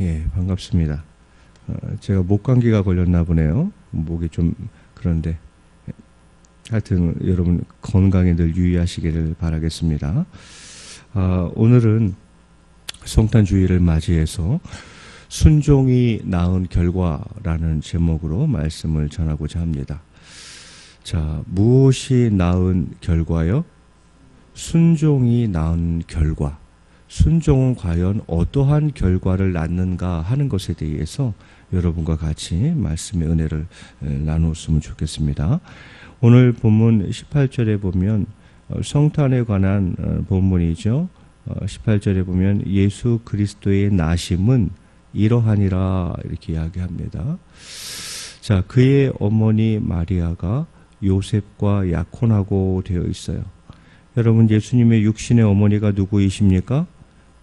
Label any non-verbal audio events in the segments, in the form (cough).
예, 반갑습니다. 어, 제가 목 감기가 걸렸나 보네요. 목이 좀 그런데 하여튼 여러분 건강에 늘 유의하시기를 바라겠습니다. 아, 오늘은 성탄 주일을 맞이해서 순종이 낳은 결과라는 제목으로 말씀을 전하고자 합니다. 자, 무엇이 낳은 결과요? 순종이 낳은 결과. 순종은 과연 어떠한 결과를 낳는가 하는 것에 대해서 여러분과 같이 말씀의 은혜를 나누었으면 좋겠습니다. 오늘 본문 18절에 보면 어, 성탄에 관한 어, 본문이죠. 18절에 어, 보면 예수 그리스도의 나심은 이러하니라 이렇게 이야기합니다. 자, 그의 어머니 마리아가 요셉과 약혼하고 되어 있어요. 여러분 예수님의 육신의 어머니가 누구이십니까?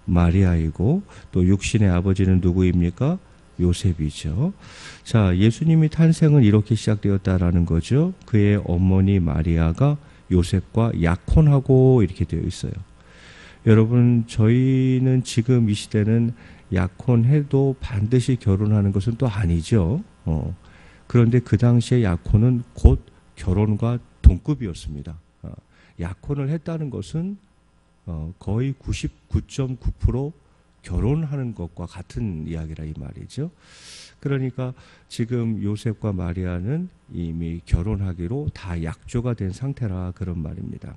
마리아이고 또 육신의 아버지는 누구입니까? 요셉이죠. 자, 예수님이 탄생은 이렇게 시작되었다라는 거죠. 그의 어머니 마리아가 요셉과 약혼하고 이렇게 되어 있어요. 여러분, 저희는 지금 이 시대는 약혼해도 반드시 결혼하는 것은 또 아니죠. 어. 그런데 그 당시에 약혼은 곧 결혼과 동급이었습니다. 어. 약혼을 했다는 것은 어, 거의 99.9% 결혼하는 것과 같은 이야기라 이 말이죠. 그러니까 지금 요셉과 마리아는 이미 결혼하기로 다 약조가 된 상태라 그런 말입니다.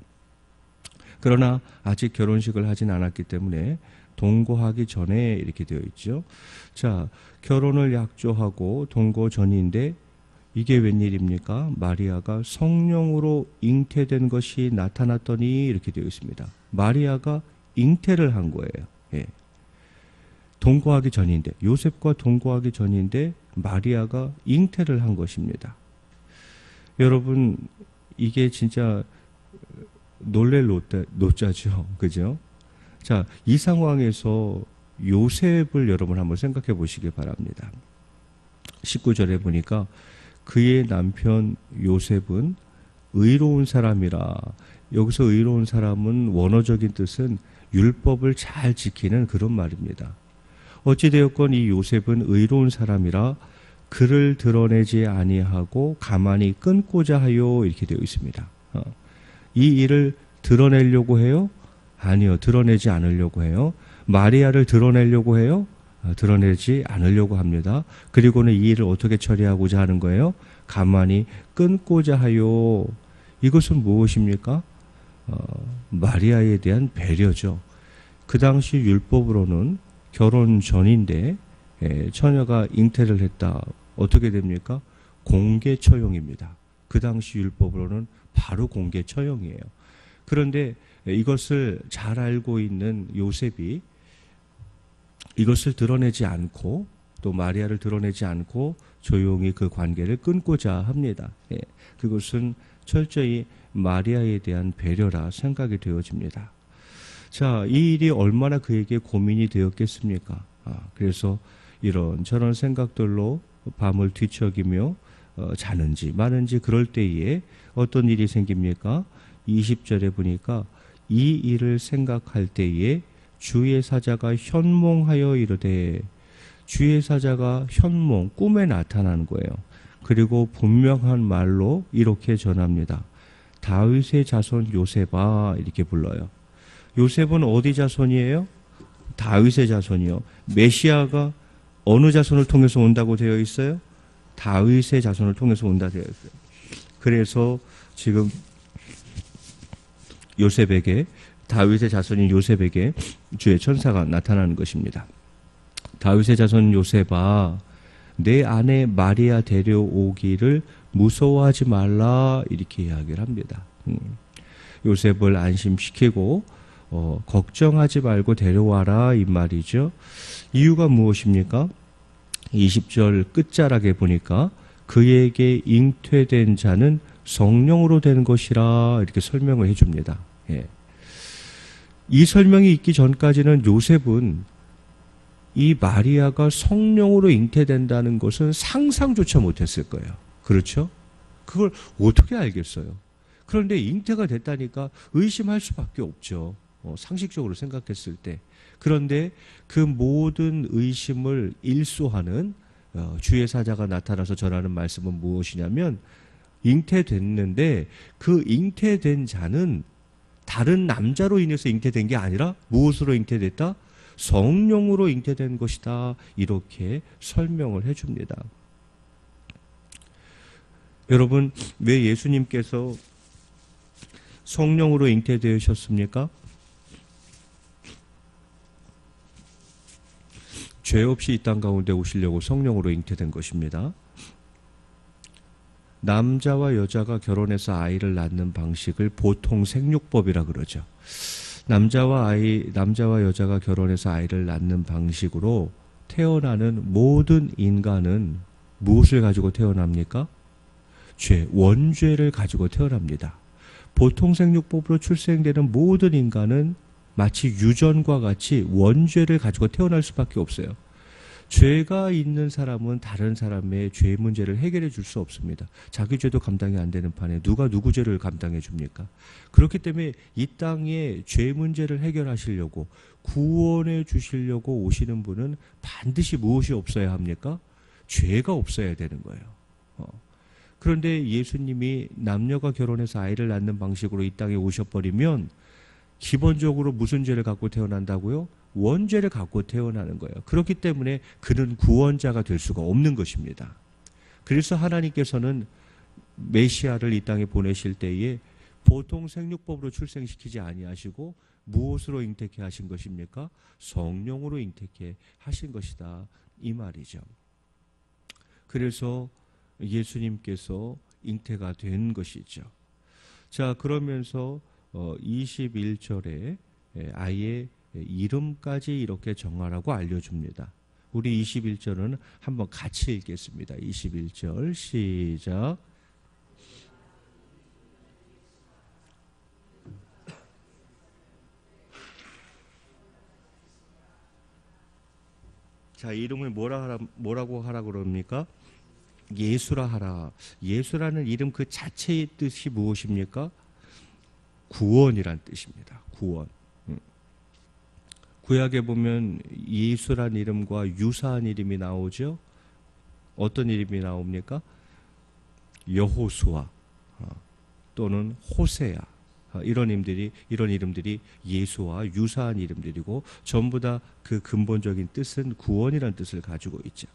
그러나 아직 결혼식을 하진 않았기 때문에 동거하기 전에 이렇게 되어 있죠. 자, 결혼을 약조하고 동거 전인데 이게 웬일입니까? 마리아가 성령으로 잉태된 것이 나타났더니 이렇게 되어 있습니다. 마리아가 잉태를 한 거예요. 예. 동거하기 전인데 요셉과 동거하기 전인데 마리아가 잉태를 한 것입니다. 여러분 이게 진짜 놀랄 노자죠. (laughs) 그죠? 자, 이 상황에서 요셉을 여러분 한번 생각해 보시기 바랍니다. 19절에 보니까 그의 남편 요셉은 의로운 사람이라 여기서 의로운 사람은 원어적인 뜻은 율법을 잘 지키는 그런 말입니다. 어찌되었건 이 요셉은 의로운 사람이라 그를 드러내지 아니하고 가만히 끊고자 하여 이렇게 되어 있습니다. 어. 이 일을 드러내려고 해요? 아니요, 드러내지 않으려고 해요. 마리아를 드러내려고 해요? 어, 드러내지 않으려고 합니다. 그리고는 이 일을 어떻게 처리하고자 하는 거예요? 가만히 끊고자 하여. 이것은 무엇입니까? 어, 마리아에 대한 배려죠. 그 당시 율법으로는 결혼 전인데 예, 처녀가 잉태를 했다. 어떻게 됩니까? 공개 처형입니다. 그 당시 율법으로는 바로 공개 처형이에요. 그런데 이것을 잘 알고 있는 요셉이 이것을 드러내지 않고 또 마리아를 드러내지 않고 조용히 그 관계를 끊고자 합니다. 예, 그것은 철저히 마리아에 대한 배려라 생각이 되어집니다. 자, 이 일이 얼마나 그에게 고민이 되었겠습니까? 아, 그래서 이런 저런 생각들로 밤을 뒤척이며 어, 자는지 마는지 그럴 때에 어떤 일이 생깁니까? 20절에 보니까 이 일을 생각할 때에 주의 사자가 현몽하여 이르되 주의 사자가 현몽 꿈에 나타나는 거예요. 그리고 분명한 말로 이렇게 전합니다. 다윗의 자손 요셉아 이렇게 불러요. 요셉은 어디 자손이에요? 다윗의 자손이요. 메시아가 어느 자손을 통해서 온다고 되어 있어요? 다윗의 자손을 통해서 온다 되어 있어요. 그래서 지금 요셉에게 다윗의 자손인 요셉에게 주의 천사가 나타나는 것입니다. 다윗의 자손 요셉아 내 아내 마리아 데려오기를 무서워하지 말라 이렇게 이야기를 합니다. 음. 요셉을 안심시키고 어, 걱정하지 말고 데려와라 이 말이죠. 이유가 무엇입니까? 20절 끝자락에 보니까 그에게 잉태된 자는 성령으로 된 것이라 이렇게 설명을 해줍니다. 예. 이 설명이 있기 전까지는 요셉은 이 마리아가 성령으로 잉태된다는 것은 상상조차 못했을 거예요. 그렇죠? 그걸 어떻게 알겠어요? 그런데 잉태가 됐다니까 의심할 수밖에 없죠. 어, 상식적으로 생각했을 때. 그런데 그 모든 의심을 일소하는 어, 주의 사자가 나타나서 전하는 말씀은 무엇이냐면 잉태됐는데 그 잉태된 자는 다른 남자로 인해서 잉태된 게 아니라 무엇으로 잉태됐다? 성령으로 잉태된 것이다. 이렇게 설명을 해 줍니다. 여러분, 왜 예수님께서 성령으로 잉태되셨습니까? 죄 없이 이 땅 가운데 오시려고 성령으로 잉태된 것입니다. 남자와 여자가 결혼해서 아이를 낳는 방식을 보통 생육법이라 그러죠. 남자와 아이, 남자와 여자가 결혼해서 아이를 낳는 방식으로 태어나는 모든 인간은 무엇을 가지고 태어납니까? 죄, 원죄를 가지고 태어납니다. 보통 생육법으로 출생되는 모든 인간은 마치 유전과 같이 원죄를 가지고 태어날 수밖에 없어요. 죄가 있는 사람은 다른 사람의 죄 문제를 해결해 줄 수 없습니다. 자기 죄도 감당이 안 되는 판에 누가 누구 죄를 감당해 줍니까? 그렇기 때문에 이 땅에 죄 문제를 해결하시려고 구원해 주시려고 오시는 분은 반드시 무엇이 없어야 합니까? 죄가 없어야 되는 거예요. 어. 그런데 예수님이 남녀가 결혼해서 아이를 낳는 방식으로 이 땅에 오셔버리면 기본적으로 무슨 죄를 갖고 태어난다고요? 원죄를 갖고 태어나는 거예요. 그렇기 때문에 그는 구원자가 될 수가 없는 것입니다. 그래서 하나님께서는 메시아를 이 땅에 보내실 때에 보통 생육법으로 출생시키지 아니하시고 무엇으로 잉태케 하신 것입니까? 성령으로 잉태케 하신 것이다. 이 말이죠. 그래서 예수님께서 잉태가 된 것이죠. 자, 그러면서 어 21절에 아예 이름까지 이렇게 정하라고 알려줍니다. 우리 21절은 한번 같이 읽겠습니다. 21절 시작. 자, 이름을 뭐라 하라, 뭐라고 하라 그럽니까? 예수라 하라. 예수라는 이름 그 자체의 뜻이 무엇입니까? 구원이란 뜻입니다. 구원. 음. 구약에 보면 예수란 이름과 유사한 이름이 나오죠. 어떤 이름이 나옵니까? 여호수아 어, 또는 호세야 어, 이런 이름들이 이런 이름들이 예수와 유사한 이름들이고 전부 다 그 근본적인 뜻은 구원이라는 뜻을 가지고 있죠.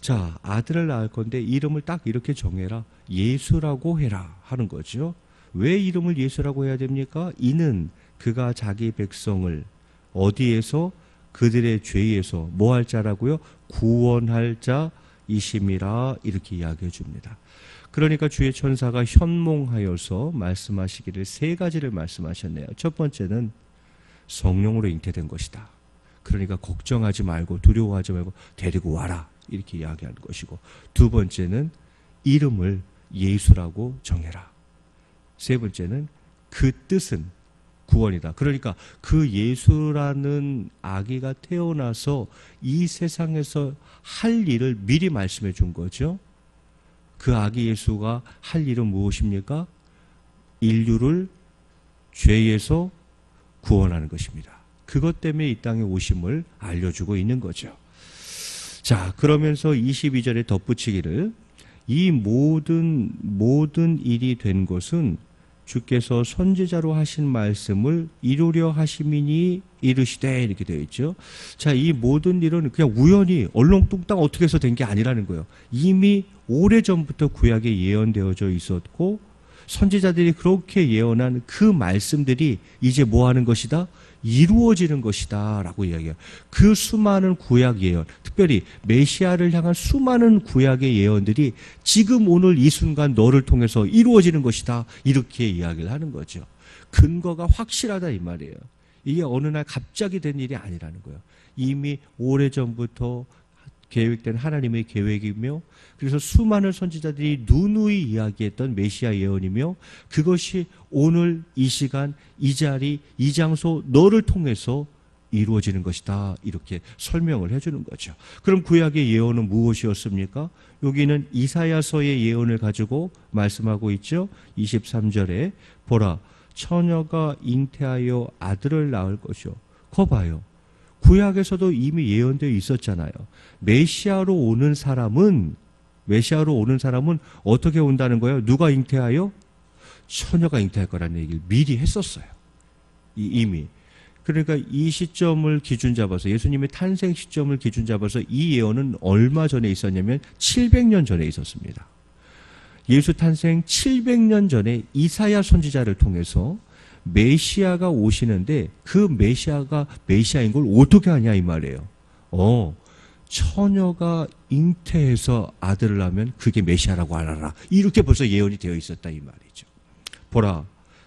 자, 아들을 낳을 건데 이름을 딱 이렇게 정해라. 예수라고 해라 하는 거죠. 왜 이름을 예수라고 해야 됩니까? 이는 그가 자기 백성을 어디에서 그들의 죄에서 뭐 할 자라고요? 구원할 자이심이라 이렇게 이야기해 줍니다. 그러니까 주의 천사가 현몽하여서 말씀하시기를 세 가지를 말씀하셨네요. 첫 번째는 성령으로 잉태된 것이다. 그러니까 걱정하지 말고 두려워하지 말고 데리고 와라. 이렇게 이야기하는 것이고 두 번째는 이름을 예수라고 정해라. 세 번째는 그 뜻은 구원이다. 그러니까 그 예수라는 아기가 태어나서 이 세상에서 할 일을 미리 말씀해 준 거죠. 그 아기 예수가 할 일은 무엇입니까? 인류를 죄에서 구원하는 것입니다. 그것 때문에 이 땅에 오심을 알려주고 있는 거죠. 자, 그러면서 22절에 덧붙이기를 이 모든 모든 일이 된 것은 주께서 선지자로 하신 말씀을 이루려 하심이니 이르시되 이렇게 되어 있죠. 자, 이 모든 일은 그냥 우연히 얼렁뚱땅 어떻게 해서 된 게 아니라는 거예요. 이미 오래전부터 구약에 예언되어져 있었고 선지자들이 그렇게 예언한 그 말씀들이 이제 뭐 하는 것이다? 이루어지는 것이다. 라고 이야기해요. 그 수많은 구약 예언, 특별히 메시아를 향한 수많은 구약의 예언들이 지금 오늘 이 순간 너를 통해서 이루어지는 것이다. 이렇게 이야기를 하는 거죠. 근거가 확실하다 이 말이에요. 이게 어느 날 갑자기 된 일이 아니라는 거예요. 이미 오래전부터 계획된 하나님의 계획이며 그래서 수많은 선지자들이 누누이 이야기했던 메시아 예언이며 그것이 오늘 이 시간 이 자리 이 장소 너를 통해서 이루어지는 것이다 이렇게 설명을 해주는 거죠. 그럼 구약의 예언은 무엇이었습니까? 여기는 이사야서의 예언을 가지고 말씀하고 있죠. 23절에 보라 처녀가 잉태하여 아들을 낳을 것이요. 거 봐요. 구약에서도 이미 예언되어 있었잖아요. 메시아로 오는 사람은 메시아로 오는 사람은 어떻게 온다는 거예요? 누가 잉태하여? 처녀가 잉태할 거라는 얘기를 미리 했었어요. 이- 이미. 그러니까 이 시점을 기준 잡아서 예수님의 탄생 시점을 기준 잡아서 이 예언은 얼마 전에 있었냐면 700년 전에 있었습니다. 예수 탄생 700년 전에 이사야 선지자를 통해서 메시아가 오시는데 그 메시아가 메시아인 걸 어떻게 하냐 이 말이에요. 어, 처녀가 잉태해서 아들을 낳으면 그게 메시아라고 알아라. 이렇게 벌써 예언이 되어 있었다 이 말이죠. 보라,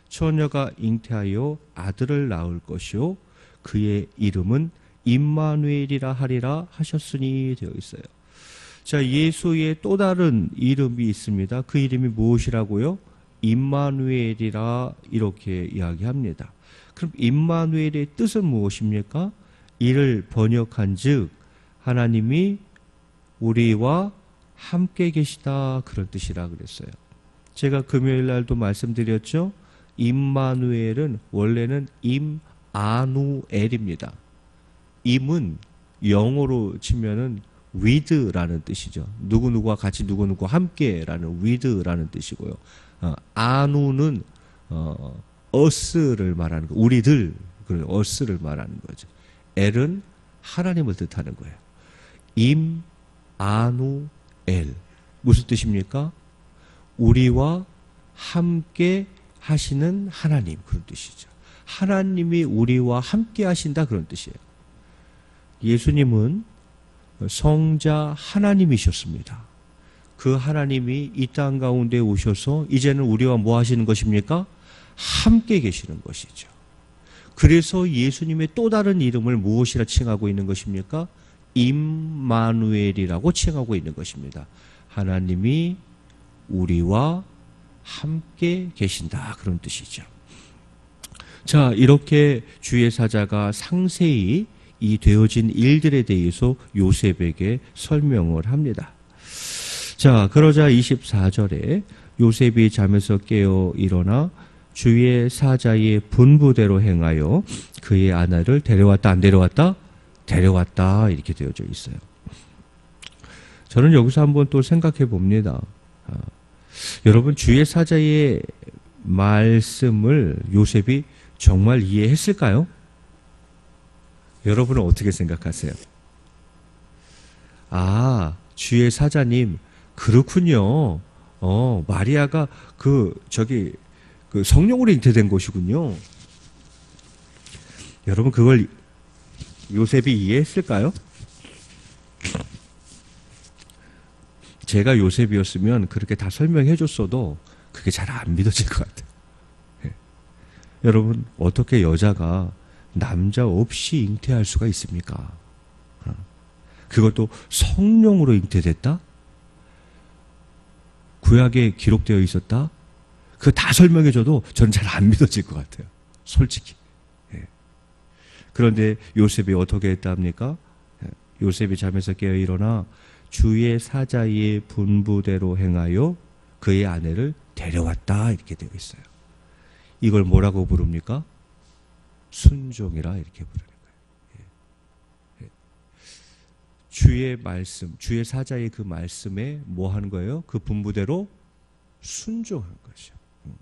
처녀가 잉태하여 아들을 낳을 것이요 그의 이름은 임마누엘이라 하리라 하셨으니 되어 있어요. 자, 예수의 또 다른 이름이 있습니다. 그 이름이 무엇이라고요? 임마누엘이라 이렇게 이야기합니다. 그럼 임마누엘의 뜻은 무엇입니까? 이를 번역한즉 하나님이 우리와 함께 계시다 그런 뜻이라 그랬어요. 제가 금요일 날도 말씀드렸죠. 임마누엘은 원래는 임아누엘입니다. 임은 영어로 치면은 with라는 뜻이죠. 누구누구와 같이 누구누구와 함께라는 with라는 뜻이고요. 어, 아누는 어, us를 말하는 거, 우리들, 그 us를 말하는 거죠. 엘은 하나님을 뜻하는 거예요. 임, 아누, 엘. 무슨 뜻입니까? 우리와 함께 하시는 하나님 그런 뜻이죠. 하나님이 우리와 함께 하신다 그런 뜻이에요. 예수님은 성자 하나님이셨습니다. 그 하나님이 이 땅 가운데 오셔서 이제는 우리와 뭐 하시는 것입니까? 함께 계시는 것이죠. 그래서 예수님의 또 다른 이름을 무엇이라 칭하고 있는 것입니까? 임마누엘이라고 칭하고 있는 것입니다. 하나님이 우리와 함께 계신다. 그런 뜻이죠. 자, 이렇게 주의 사자가 상세히 이 되어진 일들에 대해서 요셉에게 설명을 합니다. 자, 그러자 24절에 요셉이 잠에서 깨어 일어나 주의 사자의 분부대로 행하여 그의 아내를 데려왔다 안 데려왔다? 데려왔다 이렇게 되어져 있어요. 저는 여기서 한번 또 생각해 봅니다. 아, 여러분 주의 사자의 말씀을 요셉이 정말 이해했을까요? 여러분은 어떻게 생각하세요? 아, 주의 사자님, 그렇군요. 어, 마리아가 그, 저기, 그 성령으로 잉태된 것이군요. 여러분, 그걸 요셉이 이해했을까요? 제가 요셉이었으면 그렇게 다 설명해 줬어도 그게 잘 안 믿어질 것 같아요. 예. 여러분, 어떻게 여자가 남자 없이 잉태할 수가 있습니까? 어. 그것도 성령으로 잉태됐다? 구약에 기록되어 있었다? 그 다 설명해줘도 저는 잘 안 믿어질 것 같아요. 솔직히. 예. 그런데 요셉이 어떻게 했답니까? 예. 요셉이 잠에서 깨어 일어나 주의 사자의 분부대로 행하여 그의 아내를 데려왔다 이렇게 되어 있어요. 이걸 뭐라고 부릅니까? 순종이라 이렇게 거예요. 예. 예. 주의 말씀, 주의 사자의 그 말씀에 뭐 하는 거예요? 그 분부대로 순종한 거죠. 음.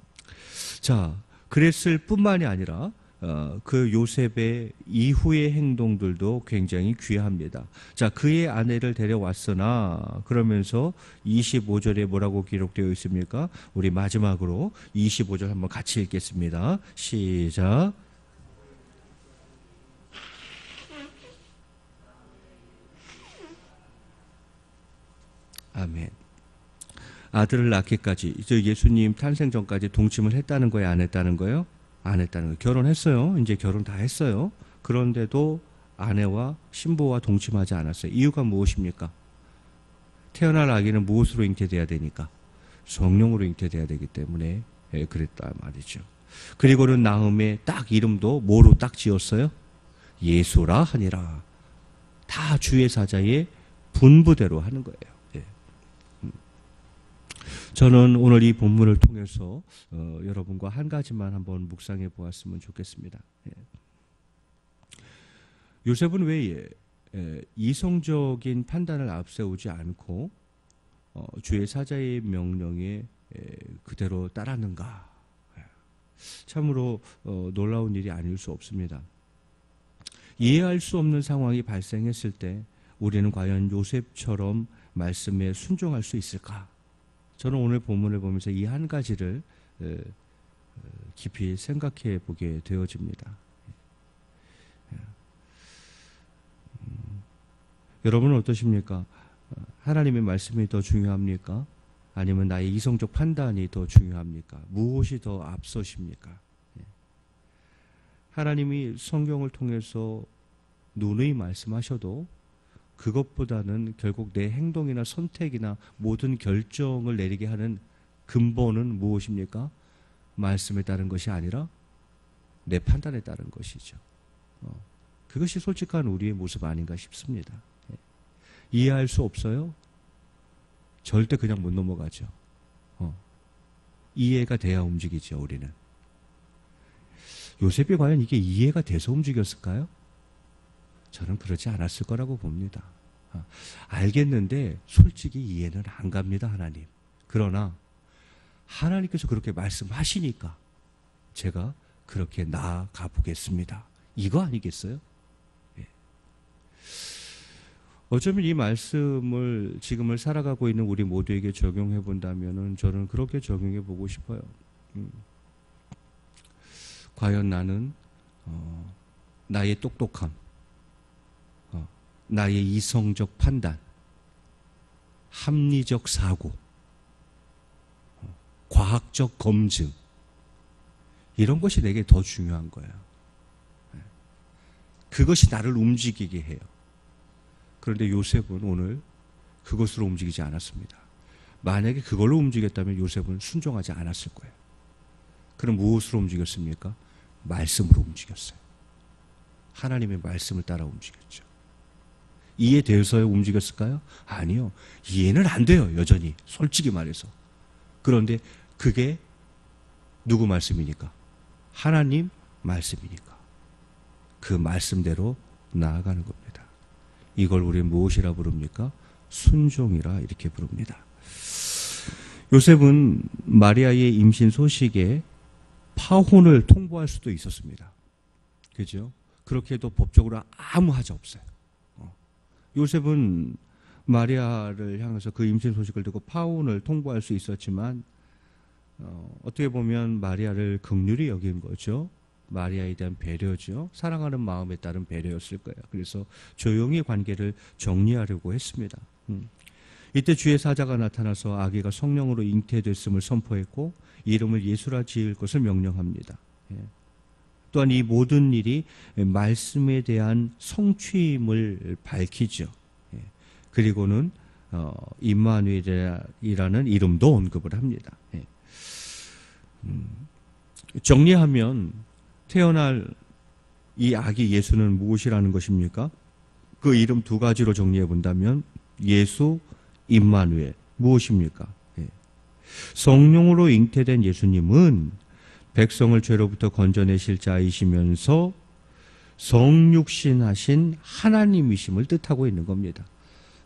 자, 그랬을 뿐만이 아니라 어, 그 요셉의 이후의 행동들도 굉장히 귀합니다. 자, 그의 아내를 데려왔으나 그러면서 25절에 뭐라고 기록되어 있습니까? 우리 마지막으로 25절 한번 같이 읽겠습니다. 시작. 아멘. 아들을 낳기까지 저 예수님 탄생 전까지 동침을 했다는 거예요, 안 했다는 거예요? 안 했다는 거예요. 결혼했어요. 이제 결혼 다 했어요. 그런데도 아내와 신부와 동침하지 않았어요. 이유가 무엇입니까? 태어날 아기는 무엇으로 잉태돼야 되니까 성령으로 잉태돼야 되기 때문에 예, 그랬다 말이죠. 그리고는 나음에 딱 이름도 뭐로 딱 지었어요? 예수라 하니라. 다 주의 사자의 분부대로 하는 거예요. 저는 오늘 이 본문을 통해서 어, 여러분과 한 가지만 한번 묵상해 보았으면 좋겠습니다. 예. 요셉은 왜 예, 예, 이성적인 판단을 앞세우지 않고 어, 주의 사자의 명령에 예, 그대로 따랐는가? 예. 참으로 어, 놀라운 일이 아닐 수 없습니다. 이해할 수 없는 상황이 발생했을 때 우리는 과연 요셉처럼 말씀에 순종할 수 있을까? 저는 오늘 본문을 보면서 이 한 가지를 에, 어, 깊이 생각해 보게 되어집니다. 예. 음, 여러분은 어떠십니까? 하나님의 말씀이 더 중요합니까? 아니면 나의 이성적 판단이 더 중요합니까? 무엇이 더 앞서십니까? 예. 하나님이 성경을 통해서 누누이 말씀하셔도 그것보다는 결국 내 행동이나 선택이나 모든 결정을 내리게 하는 근본은 무엇입니까? 말씀에 따른 것이 아니라 내 판단에 따른 것이죠. 어, 그것이 솔직한 우리의 모습 아닌가 싶습니다. 예. 이해할 수 없어요? 절대 그냥 못 넘어가죠. 어, 이해가 돼야 움직이죠, 우리는. 요셉이 과연 이게 이해가 돼서 움직였을까요? 저는 그렇지 않았을 거라고 봅니다. 아, 알겠는데 솔직히 이해는 안 갑니다, 하나님. 그러나 하나님께서 그렇게 말씀하시니까 제가 그렇게 나아가 보겠습니다. 이거 아니겠어요? 예. 어쩌면 이 말씀을 지금을 살아가고 있는 우리 모두에게 적용해 본다면 저는 그렇게 적용해 보고 싶어요. 음. 과연 나는 어, 나의 똑똑함, 나의 이성적 판단, 합리적 사고, 과학적 검증, 이런 것이 내게 더 중요한 거예요. 그것이 나를 움직이게 해요. 그런데 요셉은 오늘 그것으로 움직이지 않았습니다. 만약에 그걸로 움직였다면 요셉은 순종하지 않았을 거예요. 그럼 무엇으로 움직였습니까? 말씀으로 움직였어요. 하나님의 말씀을 따라 움직였죠. 이해되어서 움직였을까요? 아니요. 이해는 안 돼요, 여전히. 솔직히 말해서. 그런데 그게 누구 말씀이니까? 하나님 말씀이니까. 그 말씀대로 나아가는 겁니다. 이걸 우리 무엇이라 부릅니까? 순종이라 이렇게 부릅니다. 요셉은 마리아의 임신 소식에 파혼을 통보할 수도 있었습니다. 그죠? 그렇게 해도 법적으로 아무 하자 없어요. 요셉은 마리아를 향해서 그 임신 소식을 듣고 파혼을 통보할 수 있었지만 어, 어떻게 보면 마리아를 극률이 여긴 거죠. 마리아에 대한 배려죠. 사랑하는 마음에 따른 배려였을 거예요. 그래서 조용히 관계를 정리하려고 했습니다. 음. 이때 주의 사자가 나타나서 아기가 성령으로 잉태됐음을 선포했고 이름을 예수라 지을 것을 명령합니다. 예. 또한 이 모든 일이 말씀에 대한 성취임을 밝히죠. 예. 그리고는 어, 임마누엘이라는 이름도 언급을 합니다. 예. 음, 정리하면 태어날 이 아기 예수는 무엇이라는 것입니까? 그 이름 두 가지로 정리해 본다면 예수, 임마누엘 무엇입니까? 예. 성령으로 잉태된 예수님은 백성을 죄로부터 건져내실 자이시면서 성육신하신 하나님이심을 뜻하고 있는 겁니다.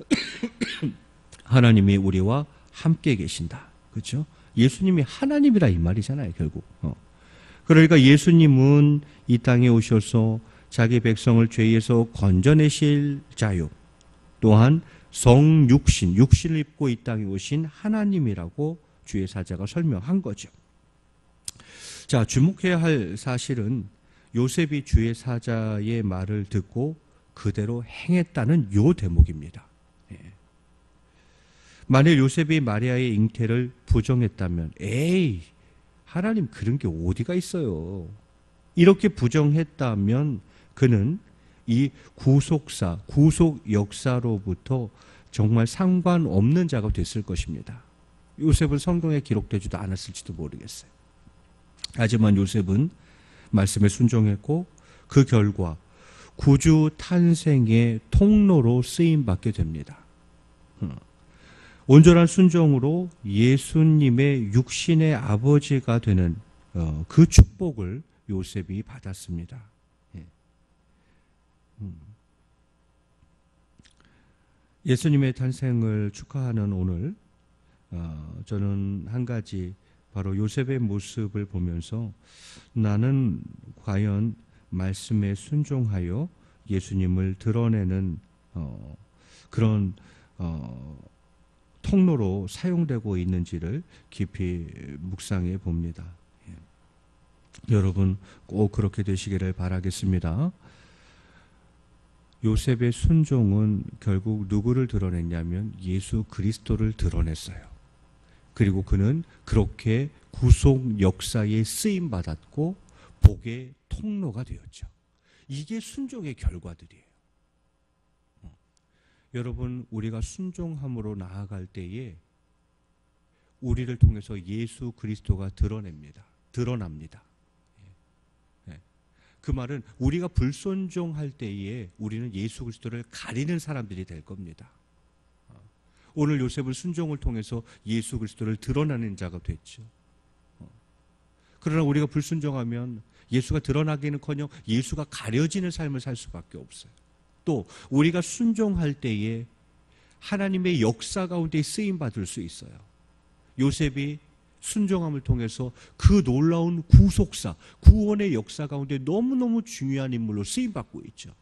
(coughs) 하나님이 우리와 함께 계신다. 그렇죠? 예수님이 하나님이라 이 말이잖아요, 결국. 어. 그러니까 예수님은 이 땅에 오셔서 자기 백성을 죄에서 건져내실 자요. 또한 성육신, 육신을 입고 이 땅에 오신 하나님이라고 주의 사자가 설명한 거죠. 자, 주목해야 할 사실은 요셉이 주의 사자의 말을 듣고 그대로 행했다는 요 대목입니다. 예. 만일 요셉이 마리아의 잉태를 부정했다면, 에이, 하나님 그런 게 어디가 있어요? 이렇게 부정했다면 그는 이 구속사, 구속 역사로부터 정말 상관없는 자가 됐을 것입니다. 요셉은 성경에 기록되지도 않았을지도 모르겠어요. 하지만 요셉은 말씀에 순종했고 그 결과 구주 탄생의 통로로 쓰임 받게 됩니다. 어. 온전한 순종으로 예수님의 육신의 아버지가 되는 어, 그 축복을 요셉이 받았습니다. 예. 음. 예수님의 탄생을 축하하는 오늘 어, 저는 한 가지 바로 요셉의 모습을 보면서 나는 과연 말씀에 순종하여 예수님을 드러내는 어, 그런 어, 통로로 사용되고 있는지를 깊이 묵상해 봅니다. 예. 여러분 꼭 그렇게 되시기를 바라겠습니다. 요셉의 순종은 결국 누구를 드러냈냐면 예수 그리스도를 드러냈어요. 그리고 그는 그렇게 구속 역사에 쓰임 받았고 복의 통로가 되었죠. 이게 순종의 결과들이에요. 어. 여러분 우리가 순종함으로 나아갈 때에 우리를 통해서 예수 그리스도가 드러냅니다. 드러납니다. 예. 예. 그 말은 우리가 불순종할 때에 우리는 예수 그리스도를 가리는 사람들이 될 겁니다. 어. 오늘 요셉을 순종을 통해서 예수 그리스도를 드러나는 자가 됐죠. 어. 그러나 우리가 불순종하면 예수가 드러나기는커녕 예수가 가려지는 삶을 살 수밖에 없어요. 또 우리가 순종할 때에 하나님의 역사 가운데 쓰임 받을 수 있어요. 요셉이 순종함을 통해서 그 놀라운 구속사, 구원의 역사 가운데 너무너무 중요한 인물로 쓰임 받고 있죠.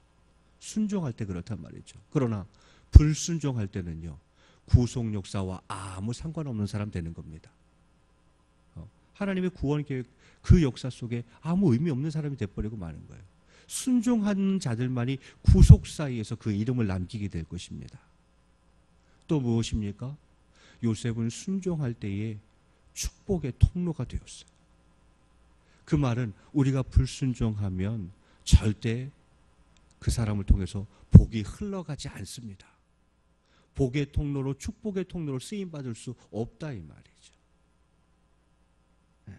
순종할 때 그렇단 말이죠. 그러나 불순종할 때는요. 구속 역사와 아무 상관없는 사람 되는 겁니다. 어, 하나님의 구원 계획 그 역사 속에 아무 의미 없는 사람이 돼버리고 마는 거예요. 순종하는 자들만이 구속 사이에서 그 이름을 남기게 될 것입니다. 또 무엇입니까? 요셉은 순종할 때에 축복의 통로가 되었어요. 그 말은 우리가 불순종하면 절대 그 사람을 통해서 복이 흘러가지 않습니다. 복의 통로로 축복의 통로로 쓰임 받을 수 없다 이 말이죠. 네.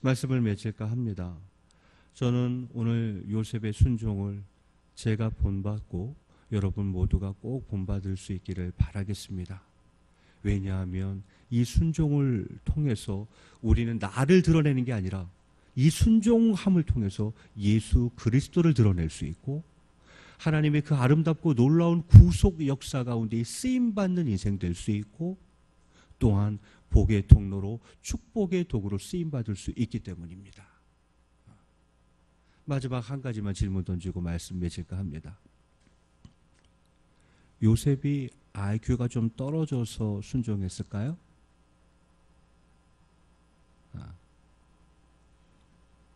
말씀을 맺을까 합니다. 저는 오늘 요셉의 순종을 제가 본받고 여러분 모두가 꼭 본받을 수 있기를 바라겠습니다. 왜냐하면 이 순종을 통해서 우리는 나를 드러내는 게 아니라 이 순종함을 통해서 예수 그리스도를 드러낼 수 있고 하나님의 그 아름답고 놀라운 구속 역사 가운데 쓰임 받는 인생 될 수 있고 또한 복의 통로로 축복의 도구로 쓰임 받을 수 있기 때문입니다. 마지막 한 가지만 질문 던지고 말씀 맺을까 합니다. 요셉이 IQ가 좀 떨어져서 순종했을까요? 아,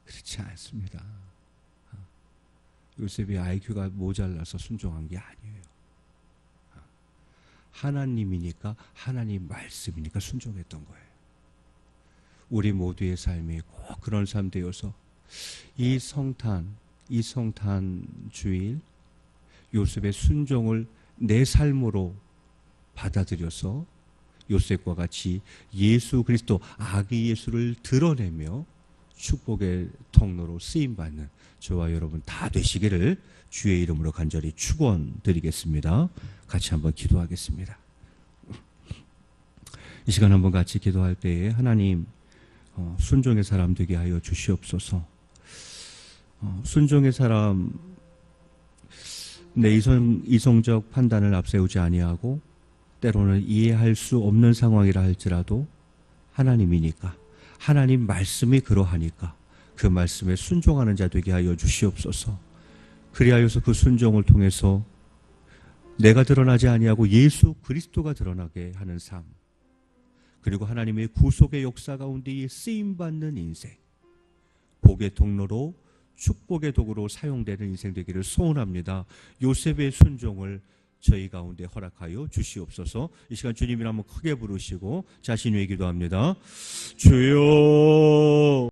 그렇지 않습니다. 아, 요셉이 IQ가 모자라서 순종한 게 아니에요. 아, 하나님이니까 하나님 말씀이니까 순종했던 거예요. 우리 모두의 삶이 꼭 그런 삶 되어서 이 성탄, 이 성탄 주일 요셉의 순종을 내 삶으로 받아들여서 요셉과 같이 예수 그리스도 아기 예수를 드러내며 축복의 통로로 쓰임 받는 저와 여러분 다 되시기를 주의 이름으로 간절히 축원드리겠습니다. 같이 한번 기도하겠습니다. 이 시간 한번 같이 기도할 때에 하나님 어, 순종의 사람 되게 하여 주시옵소서. 어, 순종의 사람 내 이성, 이성적 판단을 앞세우지 아니하고 때로는 이해할 수 없는 상황이라 할지라도 하나님이니까 하나님 말씀이 그러하니까 그 말씀에 순종하는 자 되게 하여 주시옵소서. 그리하여서 그 순종을 통해서 내가 드러나지 아니하고 예수 그리스도가 드러나게 하는 삶. 그리고 하나님의 구속의 역사 가운데 쓰임 받는 인생. 복의 통로로 축복의 도구로 사용되는 인생 되기를 소원합니다. 요셉의 순종을 저희 가운데 허락하여 주시옵소서. 이 시간 주님이라 한번 크게 부르시고 자신 위에 기도합니다. 주여